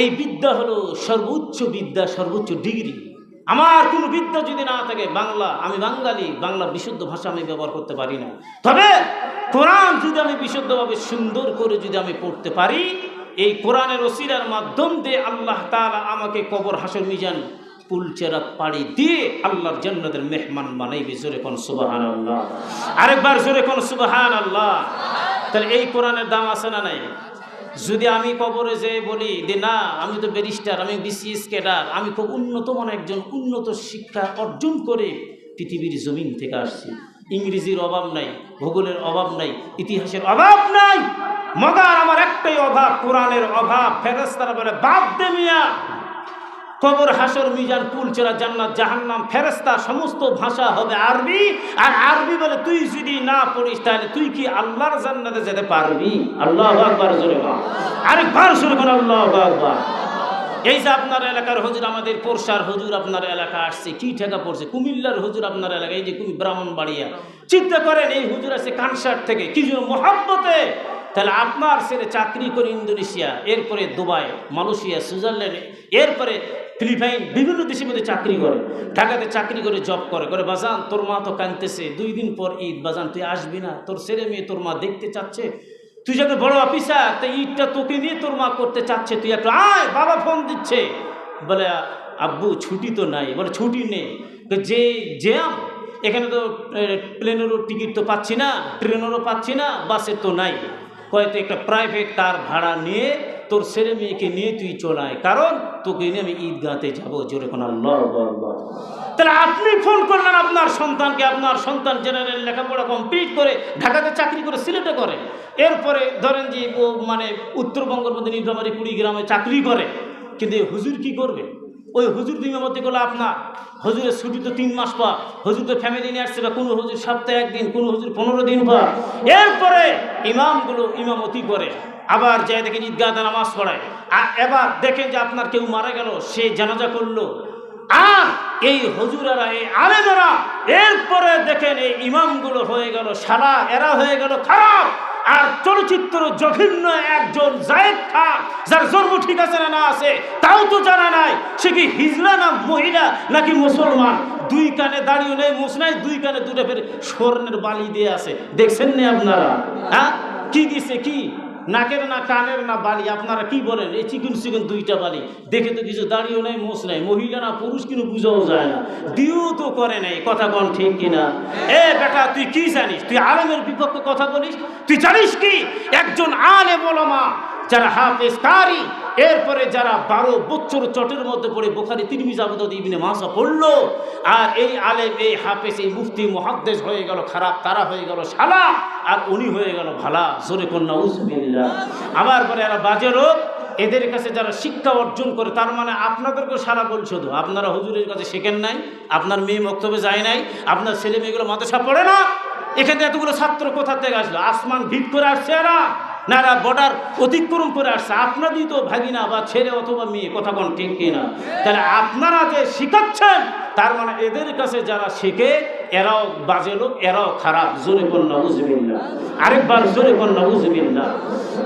এই বিদ্যা হলো সর্বোচ্চ বিদ্যা, সর্বোচ্চ ডিগ্রি। আমার কোনো বিদ্যা যদি না থাকে, বাংলা, আমি বাঙালি, বাংলা বিশুদ্ধ ভাষা আমি ব্যবহার করতে পারি না। তবে কোরআন যদি আমি বিশুদ্ধভাবে সুন্দর করে যদি আমি পড়তে পারি, এই কোরআনের ওসিরার মাধ্যম দিয়ে আল্লাহ তাআলা আমাকে কবর হাসর মিজান পুলচেরা পাড়ি দিয়ে আল্লাহর জান্নাতের মেহমান বানাইবে জোরে কোন সুবাহান আল্লাহ আরেকবার জোরে কোন সুবাহান আল্লাহ তাহলে এই কোরআনের দাম আছে না নাই? যদি আমি কবরে যেয়ে বলি যে না, আমি তো ব্যারিস্টার, আমি বিসিএস ক্যাডার আমি খুব উন্নত মানে একজন উন্নত শিক্ষা অর্জন করে পৃথিবীর জমিন থেকে আসছি। ইংরেজির অভাব নাই, ভূগোলের অভাব নাই, ইতিহাসের অভাব নাই। মগার আমার একটাই অভাব, কোরআনের অভাব। ফেরস্তার বলে বাদ দে মিয়া কবর, হাসর, মিজান পুলচেরা জান্নাত, জাহান্নাম ফেরেস্তা সমস্ত ভাষা হবে আরবি। আর আরবি বলে তুই যদি না পড়িস, তাহলে তুই কি আল্লাহর জান্নাতে যেতে পারবি? আল্লাহ আকবার, জোরে আরেকবার জোরে কোন আল্লাহ আকবার। এই যে আপনার এলাকার হুজুর, আমাদের পোরশার হুজুর আপনার এলাকা আসছে, কি ঠেকা পড়ছে? কুমিল্লার হুজুর আপনার এলাকা এই যে কুমি, ব্রাহ্মণবাড়িয়া। চিন্তা করেন, এই হুজুর আছে কানসার থেকে, কি জন্য মহাব্বতে। তাহলে আপনার ছেলে চাকরি করে ইন্দোনেশিয়া, এরপরে দুবাই, মালয়েশিয়া, সুইজারল্যান্ড, এরপরে ফিলিপাইন বিভিন্ন দেশের মধ্যে চাকরি করে। ঢাকাতে চাকরি করে জব করে। করে, বাজান, তোর মা তো কানতেছে দুই দিন পর ঈদ। বাজান, তুই আসবি না। তোর ছেলে মেয়ে তোর মা দেখতে চাচ্ছে। তুই যাকে বড় অফিসার, তা ঈদটা তোকে নিয়ে তোর মা করতে চাচ্ছে। তুই একটু আয়, বাবা ফোন দিচ্ছে। বলে, আব্বু, ছুটি তো নাই। বলে, ছুটি নেই। যে, জ্যাম। এখানে তো প্লেনেরও টিকিট তো পাচ্ছি না, ট্রেনেরও পাচ্ছি না বাসের তো নাই। হয়তো একটা প্রাইভেট কার ভাড়া নিয়ে তোর ছেলে মেয়েকে নিয়ে তুই চলায় কারণ তোকে নিয়ে আমি ঈদগাতে যাব। জোরে কোন তাহলে আপনি ফোন করলেন আপনার সন্তানকে, আপনার সন্তান জেনারেল লেখাপড়া কমপ্লিট করে ঢাকাতে চাকরি করে সিলেটে করে। এরপরে ধরেন যে ও মানে উত্তরবঙ্গের মধ্যে নীলফামারী কুড়িগ্রামে চাকরি করে। কিন্তু হুজুর কি করবে? ওই হুজুর দিনের মধ্যে গেলো আপনার। হজুরের ছুটি তো তিন মাস পর। হজুর তো ফ্যামিলি নিয়ে আসছে বা কোনো হজুর সপ্তাহে একদিন, কোনো হজুর পনেরো দিন পর। এরপরে ইমামগুলো ইমামতি করে। আবার যায় দেখেন ঈদগাহ নামাজ পড়ায়। আর এবার দেখেন যে আপনার কেউ মারা গেল, সে জানাজা করল। আর এই হুজুরেরা, এই আলেমেরা এরপরে দেখেন এই ইমামগুলো হয়ে গেল সারা, এরা হয়ে গেল খারাপ। আর চলচ্চিত্র জঘন্য একজন জায়েদ খান যার জন্ম ঠিক আছে না না আছে, তাও তো জানা নাই। সে কি হিজলা না মহিলা নাকি মুসলমান? দুই কানে দাঁড়িয়ে নেই মুস নাই, দুই কানে দুটো ফের স্বর্ণের বালি দিয়ে আছে। দেখছেন না আপনারা? হ্যাঁ? কি দিছে কি? নাকের না কানের না বালি, আপনারা কি বলেন? এই চিকুন চিকুন দুইটা বালি। দেখে তো কিছু দাঁড়িয়েও নেই, মোষ নেই। মহিলা না পুরুষ কিন্তু বুঝাও যায় না। দিও তো করে নাই, কথা বল ঠিক কিনা। এ বেটা, তুই কি জানিস? তুই আলেমের বিপক্ষে কথা বলিস? তুই জানিস কি? একজন আলে বলমা যারা হাফেজ কারি এরপরে যারা বারো বছর চটের মধ্যে পড়ে বোখারি, তিরমিজ আবুদ মাসা পড়ল, আর এই আলেম, এই হাফেজ, এই মুফতি মহাদ্দেশ হয়ে গেল খারাপ, তারা হয়ে গেল শালা, আর উনি হয়ে গেল ভালা, জোরে কন্যা উজবিল্লা আবার পরে এরা বাজে লোক, এদের কাছে যারা শিক্ষা অর্জন করে, তার মানে আপনাদেরকেও সারা বল শুধু। আপনারা হুজুরের কাছে শেখেন নাই, আপনার মেয়ে বক্তব্যে যায় নাই, আপনার ছেলে মেয়েগুলো মাদ্রাসা পড়ে না, এখানে এতগুলো ছাত্র কোথা থেকে আসলো? আসমান ভিত করে আসছে এরা। না এরা বর্ডার অতিক্রম করে আসছে। আপনারই তো ভাগিনা বা ছেলে অথবা মেয়ে, কথা কোন ঠিক কিনা? তাহলে আপনারা যে শিখাচ্ছেন, তার মানে এদের কাছে যারা শেখে, এরাও বাজে লোক, এরাও খারাপ। জোরে কন্যা বুঝবিল্লা আরেকবার জোরে কন্যা বুঝবিল্লা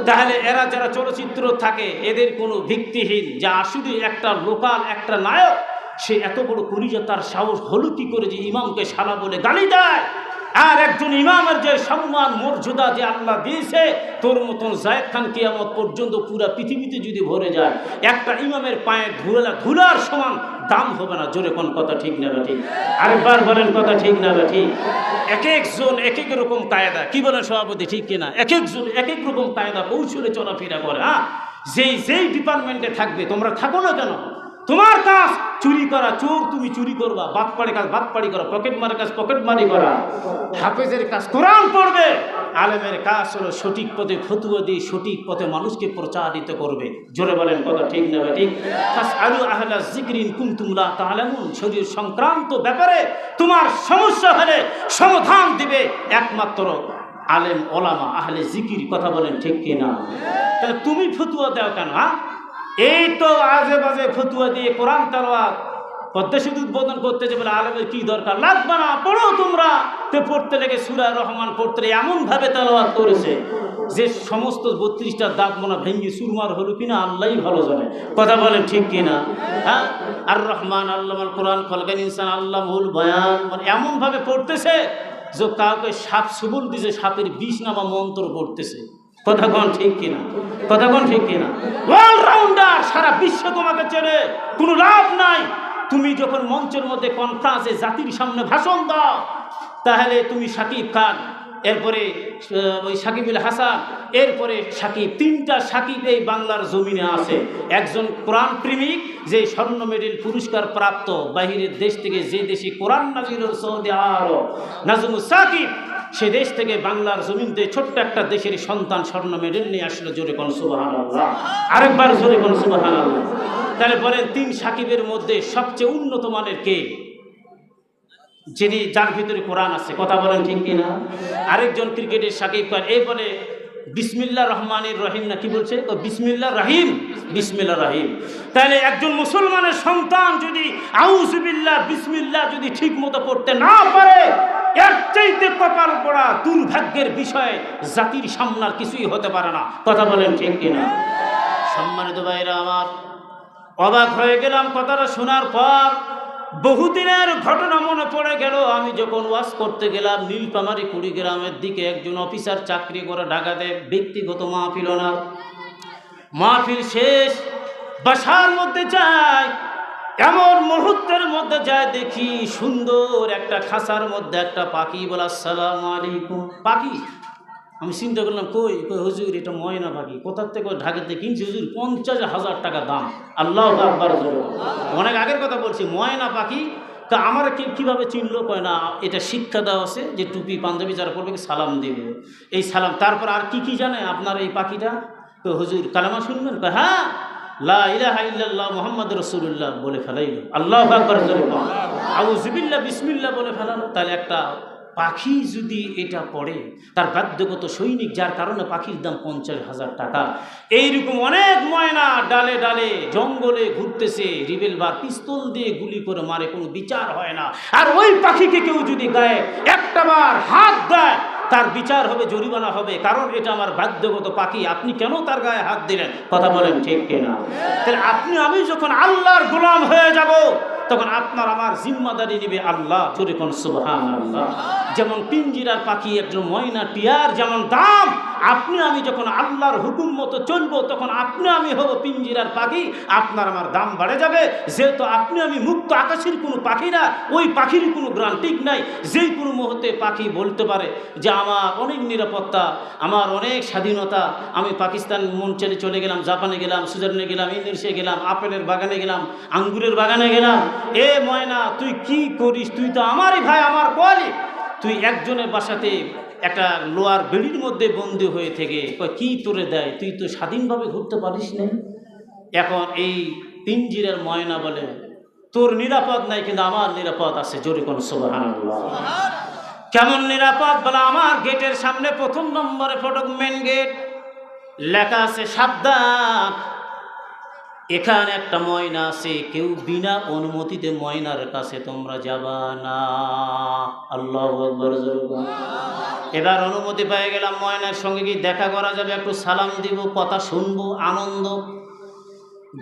তাহলে এরা যারা চলচ্চিত্র থাকে, এদের কোনো ভিত্তিহীন। যা আসলে একটা লোকাল, একটা নায়ক, সে এত বড় করিজা তার সাহস হলো কি করে যে ইমামকে সালা বলে গালি দেয়? আর একজন ইমামের যে সম্মান, মর্যাদা যে আল্লাহ দিয়েছে, তোর মতন জায়েদ খান কিয়ামত পর্যন্ত পুরা পৃথিবীতে যদি ভরে যায়, একটা ইমামের পায়ে ধুলা ধুলার সমান দাম হবে না। জোরে কোন কথা ঠিক না বা ঠিক? আরেকবার বলেন কথা ঠিক না বা ঠিক? এক একজন এক এক রকম কায়দা। কি বলেন সভাপতি, ঠিক কিনা এক একজন এক এক রকম কায়দা কৌশলে চলাফেরা করে হ্যাঁ? যেই যেই ডিপার্টমেন্টে থাকবে, তোমরা থাকো না কেন? তোমার কাজ চুরি করা চোর তুমি চুরি করবা বাটপাড়ি কাজ বাটপাড়ি করা পকেট মারের কাজ পকেট মারি করা। হাফেজের কাজ কোরআন পড়বে আলেমের কাজ হলো সঠিক পথে ফতুয়া দিয়ে সঠিক পথে মানুষকে প্রচারিত করবে। জোরে বলেন কথা ঠিক না বা ঠিক? আলু আহলা জিকরিন কুমতুমলা তালামুন শরীর সংক্রান্ত ব্যাপারে তোমার সমস্যা হলে সমাধান দিবে একমাত্র আলেম ওলামা আহলে জিকির কথা বলেন ঠিক কিনা? তাহলে তুমি ফতুয়া দাও কেন হ্যাঁ? এই তো আজে বাজে ফতুয়া দিয়ে কোরআন তালাওয়াত, পদ্মা উদ্বোধন করতে যে বলে, আলমের কি দরকার? লাগবে না, পড়ো তোমরা। তো পড়তে লেগে সুরা রহমান পড়তে এমনভাবে তালাওয়াত করেছে যে সমস্ত বত্রিশটা দাঁত মনে ভেঙ্গি সুরমার হলো কিনা আল্লাহ ভালো জানে। কথা বলেন ঠিক কিনা? হ্যাঁ? আর রহমান আল্লাহ কোরআন, খলকান ইনসান আল্লাহুল বয়ান মানে এমনভাবে পড়তেছে যে কাউকে সাপ সুবল দিছে সাপের বিষ নামা মন্ত্র পড়তেছে। কথা কোন ঠিক কিনা? কথা কোন ঠিক কিনা? অলরাউন্ডার সারা বিশ্ব তোমাকে চেনে, কোনো লাভ নাই। তুমি যখন মঞ্চের মধ্যে কনফারেন্সে জাতির সামনে ভাষণ দাও, তাহলে তুমি সাকিব খান, এরপরে ওই সাকিবুল হাসান, এরপরে সাকিব, তিনটা সাকিব এই বাংলার জমিনে আছে। একজন কোরআন প্রেমিক, যে স্বর্ণ মেডেল পুরস্কার প্রাপ্ত, বাহিরের দেশ থেকে যে দেশে কোরআন নাজিল সৌদি আরব। নাজমুল সাকিব সে দেশ থেকে বাংলার জমিনতে ছোট্ট একটা দেশের সন্তান স্বর্ণ মেডেল নিয়ে আসলো, জোরে কোন সুবাহান আরেকবার জোরে কোন সুবাহান তাহলে বলেন তিন সাকিবের মধ্যে সবচেয়ে উন্নত মানের কে? যিনি যার ভিতরে কোরআন আছে, কথা বলেন ঠিক কিনা? আরেকজন ক্রিকেটের সাকিব খান এই বলে বিসমিল্লা রহমানের রহিম না কি বলছে? ও বিসমিল্লা রাহিম বিসমিল্লা রাহিম। তাহলে একজন মুসলমানের সন্তান যদি আউজবিল্লা বিসমিল্লা যদি ঠিক মতো পড়তে না পারে চাইতে কপাল পড়া দুর্ভাগ্যের বিষয় জাতির সামনার কিছুই হতে পারে না। কথা বলেন ঠিক কিনা? সম্মানিত ভাইরা আমার, অবাক হয়ে গেলাম কথাটা শোনার পর। বহুদিনের ঘটনা মনে পড়ে গেল, আমি যখন ওয়াশ করতে গেলাম নীলপামারি কুড়িগ্রামের দিকে একজন অফিসার চাকরি করে ঢাকাতে ব্যক্তিগত মাহফিল না মাহফিল শেষ, বাসার মধ্যে যায় এমন মুহূর্তের মধ্যে যায় দেখি সুন্দর একটা খাসার মধ্যে একটা পাখি বলে, আসসালাম আলাইকুম। পাখি? আমি চিন্তা করলাম, কই কই হুজুর, এটা ময়না পাখি। কোথার থেকে ঢাকাতে কিনছি হুজুর? পঞ্চাশ হাজার টাকা দাম। আল্লাহ। অনেক আগের কথা বলছি, ময়না পাখি? তা আমার কি, কীভাবে চিনলো? কয়, না, এটা শিক্ষা দেওয়া আছে যে টুপি পাঞ্জাবি যারা পড়বে সালাম দেবে। এই সালাম, তারপর আর কি কি জানে আপনার এই পাখিটা? তো হুজুর, কালামা শুনবেন? হ্যাঁ। লা বলে বলে তাহলে একটা পাখি যদি এটা পড়ে, তার বাধ্যগত সৈনিক যার কারণে পাখির দাম পঞ্চাশ হাজার টাকা। এইরকম অনেক ময়না ডালে ডালে জঙ্গলে ঘুরতেছে, রিবেল বা পিস্তল দিয়ে গুলি করে মারে, কোনো বিচার হয় না। আর ওই পাখিকে কেউ যদি গায়ে একটাবার হাত দেয় তার বিচার হবে, জরিমানা হবে। কারণ এটা আমার বাধ্যগত পাখি। আপনি কেন তার গায়ে হাত দিলেন? কথা বলেন ঠিক কিনা? তাহলে আপনি, আমি যখন আল্লাহর গোলাম হয়ে যাব তখন আপনার আমার জিম্মাদারি নিবে আল্লাহ। জোরে কোন সুবহান আল্লাহ যেমন পিঞ্জিরার পাখি, একজন ময়না টিয়ার যেমন দাম, আপনি আমি যখন আল্লাহর হুকুম মতো চলবো, তখন আপনি আমি হব পিঞ্জিরার পাখি, আপনার আমার দাম বাড়ে যাবে। যেহেতু আপনি আমি মুক্ত আকাশের কোনো পাখি না, ওই পাখির কোনো গ্রান্টিক নাই। যেই কোনো মুহূর্তে পাখি বলতে পারে যে, আমার অনেক নিরাপত্তা, আমার অনেক স্বাধীনতা, আমি পাকিস্তান মন ছেড়ে চলে গেলাম, জাপানে গেলাম, সুইজারল্যান্ডে গেলাম ইন্দোনেশিয়া গেলাম, আপেলের বাগানে গেলাম, আঙ্গুরের বাগানে গেলাম এ ময়না তুই কি করিস? তুই তো আমারই ভাই আমার কোয়ালি তুই একজনের বাসাতে একটা লোয়ার বেড়ির মধ্যে বন্দি হয়ে থেকে কি তোরে দেয়? তুই তো স্বাধীনভাবে ঘুরতে পারিস না। এখন এই পিঞ্জিরের ময়না বলে তোর নিরাপদ নাই কিন্তু আমার নিরাপদ আছে। জোরে কোন কেমন নিরাপদ? বলে আমার গেটের সামনে প্রথম নম্বরে ফটক মেন গেট। লেখা আছে সাবধান। এখানে একটা ময়না আছে, কেউ বিনা অনুমতিতে ময়নার কাছে তোমরা যাবা না। আল্লাহ। এবার অনুমতি পেয়ে গেলাম ময়নার সঙ্গে, কি দেখা করা যাবে? একটু সালাম দিব, কথা শুনব, আনন্দ।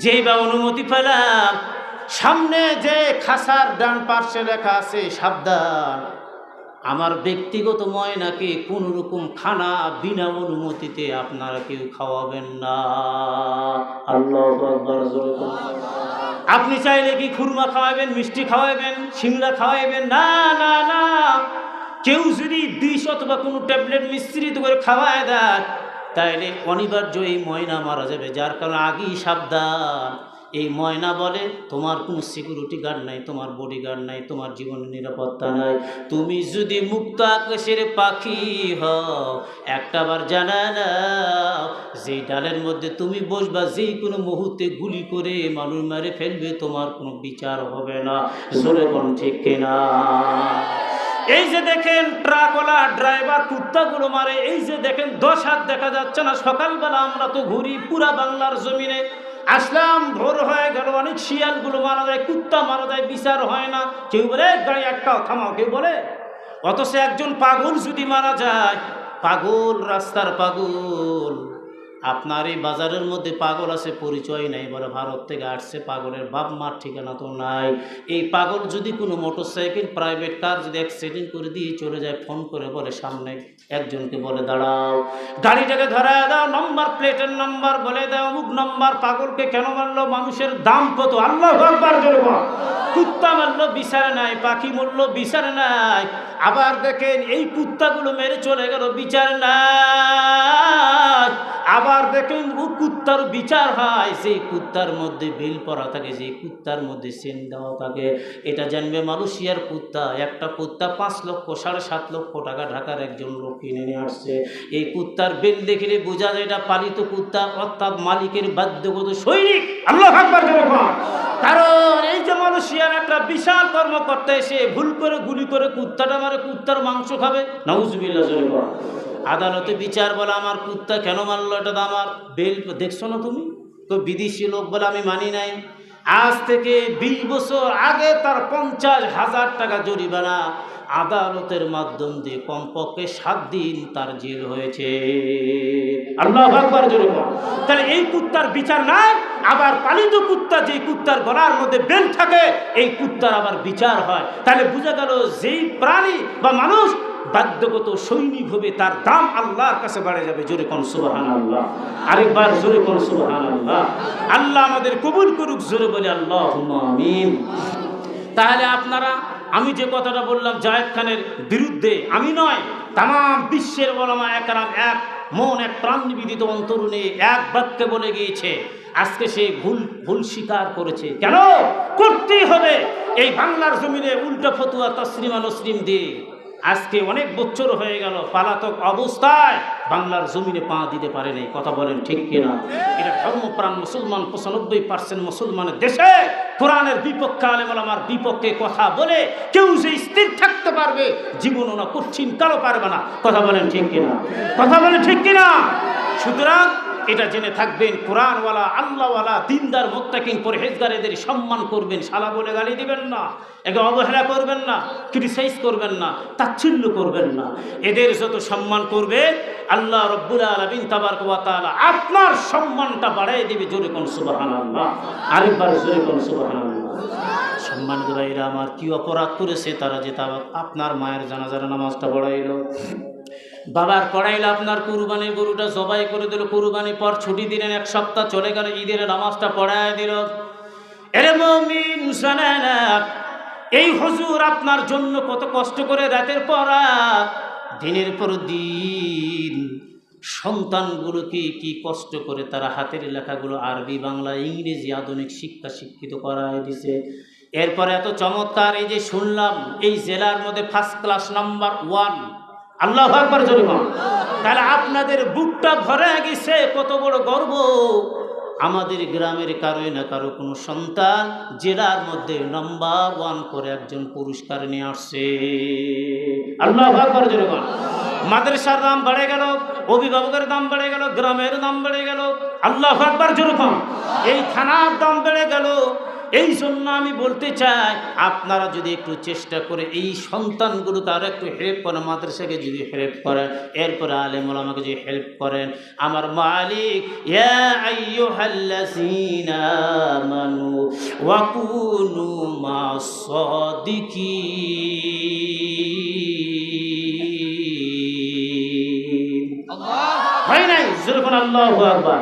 যেই বা অনুমতি পেলাম, সামনে যে খাসার ডান পার্শ্বে লেখা আছে, সাবধান। আমার ব্যক্তিগত ময়নাকে কোনো রকম খানা বিনা অনুমতিতে আপনারা কেউ খাওয়াবেন না? আল্লাহ। আপনি চাইলে কি খুরমা খাওয়াবেন মিষ্টি খাওয়াবেন সিংড়া খাওয়াবেন? না না না। কেউ যদি বিষ অথবা কোনো ট্যাবলেট মিশ্রিত করে খাওয়ায় দেয় তাইলে অনিবার্য এই ময়না মারা যাবে যার কারণে আগেই সাবধান। এই ময়না বলে, তোমার কোনো সিকিউরিটি গার্ড নাই, তোমার বডি গার্ড নাই, তোমার জীবনের নিরাপত্তা নাই। তুমি যদি মুক্ত আকাশের পাখি হও একটাবার জানা নাও, যেই ডালের মধ্যে তুমি বসবা, যেই কোনো মুহূর্তে গুলি করে মানুষ মেরে ফেলবে, তোমার কোনো বিচার হবে না। জোরে কোন ঠিক কিনা? এই যে দেখেন, ট্রাকওয়ালা, ড্রাইভার, কুত্তাগুলো মারে, এই যে দেখেন, দশ হাত দেখা যাচ্ছে না, সকালবেলা আমরা তো ঘুরি পুরা বাংলার জমিনে। আসলাম, ভোর হয়ে গেল, অনেক শিয়ালগুলো মারা যায়, কুত্তা মারা যায়, বিচার হয় না। কেউ বলে, "এই গাড়ি একটাও থামাও। কেউ বলে, অথচ একজন পাগল যদি মারা যায়, পাগল, রাস্তার পাগল। আপনার এই বাজারের মধ্যে পাগল আছে পরিচয় নাই, বলে ভারত থেকে আসছে পাগলের বাপ মার ঠিকানা তো নাই। এই পাগল যদি কোনো মোটর সাইকেল প্রাইভেট কার যদি অ্যাক্সিডেন্ট করে দিয়ে চলে যায় ফোন করে বলে সামনে একজনকে বলে, দাঁড়াও। গাড়িটাকে ধরা দাও নম্বর প্লেটের নম্বর বলে দাও, অমুক নম্বর পাগলকে কেন মারলো, মানুষের দাম কত? আল্লাহ কুত্তা মারলো, বিচারে নাই, পাখি মরলো, বিচারে নাই। আবার দেখেন, এই কুত্তাগুলো মেরে চলে গেল, বিচার নাই। আবার দেখেন ও কুত্তার বিচার হয়। সেই কুত্তার মধ্যে বিল পরা থাকে যে কুত্তার মধ্যে সেন দেওয়া থাকে। এটা জানবে মালয়েশিয়ার কুত্তা। একটা কুত্তা পাঁচ লক্ষ, সাড়ে সাত লক্ষ টাকা ঢাকার একজন লোক কিনে নিয়ে আসছে। এই কুত্তার বিল দেখলে বোঝা যায় এটা পালিত কুত্তা, অর্থাৎ মালিকের বাধ্যগত সৈনিক। কারণ এই যে মালয়েশিয়ার একটা বিশাল কর্মকর্তা এসে ভুল করে গুলি করে কুত্তাটা মারে, কুত্তার মাংস খাবে। কর। আদালতে বিচার বলে, আমার কুত্তা কেন মারলো? এটা আমার বেল দেখছ না তুমি? তো বিদেশি লোক বলে, আমি মানি নাই। আজ থেকে বিশ বছর আগে তার পঞ্চাশ হাজার টাকা জরিমানা আদালতের মাধ্যম দিয়ে কমপক্ষে সাত দিন তার জেল হয়েছে। আল্লাহ তাহলে এই কুত্তার বিচার নাই, আবার পালিত কুত্তা যে কুত্তার গলার মধ্যে বেল থাকে, এই কুত্তার আবার বিচার হয়। তাহলে বোঝা গেল, যেই প্রাণী বা মানুষ বাধ্যগত সৈনিক হবে তার দাম আল্লাহর কাছে বাড়ে যাবে, জোরে কোন সুবাহান আল্লাহ আরেকবার জোরে কোন সুবাহান আল্লাহ আল্লাহ আমাদের কবুল করুক, জোরে বলে আল্লাহ আমিন। তাহলে আপনারা, আমি যে কথাটা বললাম জায়েদ খানের বিরুদ্ধে, আমি নয় তাম বিশ্বের বলমা একরাম এক মন, এক প্রাণ নিবেদিত অন্তরুণে এক বাক্যে বলে গিয়েছে, আজকে সে ভুল ভুল স্বীকার করেছে। কেন? করতেই হবে। এই বাংলার জমিনে উল্টা ফতুয়া তসলিমা নসলিম দিয়ে আজকে অনেক বছর হয়ে গেল পালাতক অবস্থায় বাংলার জমিনে পা দিতে পারে কথা বলেন ঠিক কিনা? এটা ধর্মপ্রাণ মুসলমান, পঁচানব্বই পার্সেন্ট মুসলমানের দেশে কোরআনের বিপক্ষে আলেমার বিপক্ষে কথা বলে কেউ যে স্থির থাকতে পারবে জীবন ওনা কঠিন কারও পারবে না, কথা বলেন ঠিক কিনা? কথা বলেন ঠিক কিনা? সুতরাং এটা জেনে থাকবেন, কোরআনওয়ালা, আল্লাহওয়ালা, দিনদার, মোত্তাকিন পরহেজগার এদের সম্মান করবেন, শালা বলে গালি দিবেন না, একে অবহেলা করবেন না ক্রিটিসাইজ করবেন না, তাচ্ছিল্য করবেন না। এদের যত সম্মান করবে, আল্লাহ রব্বুল আলমিন তাবার তাআলা আপনার সম্মানটা বাড়াই দিবে জোরে কোন সুবাহান আরেকবার জোরে কোন সুবাহান সম্মানিত ভাইরা, আমার কি অপরাধ করেছে তারা যে তা আপনার মায়ের জানাজার নামাজটা পড়াইলো। বাবার পড়াইলে আপনার কুরবানির গরুটা জবাই করে দিল কুরবানি পর ছুটি দিলেন এক সপ্তাহ চলে গেল ঈদের নামাজটা পড়ায় দিল। এরে এই হুজুর আপনার জন্য কত কষ্ট করে রাতের রাত, দিনের পর দিন সন্তানগুলোকে কি কষ্ট করে তারা হাতের লেখাগুলো আরবি বাংলা ইংরেজি আধুনিক শিক্ষা শিক্ষিত করায় দিছে। এরপরে এত চমৎকার এই যে শুনলাম এই জেলার মধ্যে ফার্স্ট ক্লাস নাম্বার ওয়ান আল্লাহ আকবর জোরে বল। তাহলে আপনাদের বুকটা ভরে গেছে, কত বড় গর্ব আমাদের গ্রামের কারোই না কারও কোনো সন্তান, জেলার মধ্যে নাম্বার ওয়ান করে একজন পুরস্কার নিয়ে আসছে আল্লাহ আকবর জোরে বল। মাদ্রাসার দাম বেড়ে গেল, অভিভাবকের দাম বেড়ে গেল, গ্রামের দাম বেড়ে গেল আল্লাহ আকবর জোরে বল। এই থানার দাম বেড়ে গেল এই জন্য আমি বলতে চাই, আপনারা যদি একটু চেষ্টা করে এই সন্তানগুলোকে আরও একটু হেল্প করেন মাদ্রাসাকে যদি হেল্প করেন, এরপরে আলেমুল আমাকে যদি হেল্প করেন, আমার মালিক মানু ওয়াকুনু মা ওয়া জোরখন আল্লাহু আকবার।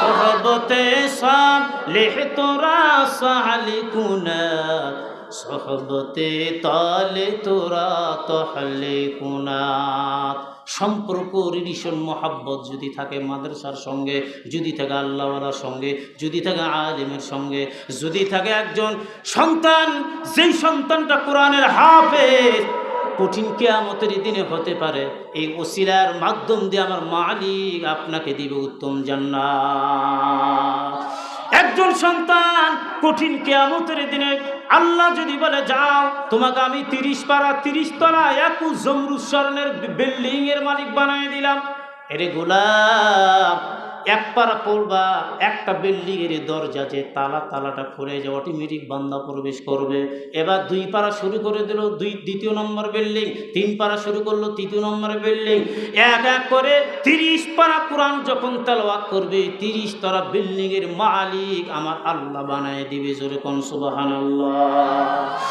সহবতে সালেহ তোরা সালিকুনা সহবতে তালে তোরা তহলে সম্পর্ক রিলেশন মহাব্বত যদি থাকে মাদ্রাসার সঙ্গে, যদি থাকে আল্লাহওয়ালার সঙ্গে, যদি থাকে আলিমের সঙ্গে, যদি থাকে একজন সন্তান, যেই সন্তানটা কোরআনের হাফেজ কঠিন কেয়ামতের দিনে হতে পারে। এই ওসিলার মাধ্যম দিয়ে আমার মালিক আপনাকে দিবে উত্তম জান্নাত। একজন সন্তান কঠিন কেয়ামতের দিনে আল্লাহ যদি বলে, যাও, তোমাকে আমি তিরিশ পাড়া তিরিশ তলা একু জমরুদ স্বর্ণের বিল্ডিং এর মালিক বানিয়ে দিলাম। এরে গোলাম এক পারা পড়বা, একটা বিল্ডিংয়ের দরজা যে তালা, তালাটা খুলে যায় অটোমেটিক বান্দা প্রবেশ করবে। এবার দুই পারা শুরু করে দিল, দুই দ্বিতীয় নম্বর বিল্ডিং, তিন পারা শুরু করল, তৃতীয় নম্বর বিল্ডিং। এক এক করে তিরিশ পারা কোরআন যখন তেলাওয়াত করবে, তিরিশ তারা বিল্ডিংয়ের মালিক আমার আল্লাহ বানায় দিবে, জোরে কোন সুবাহান আল্লাহ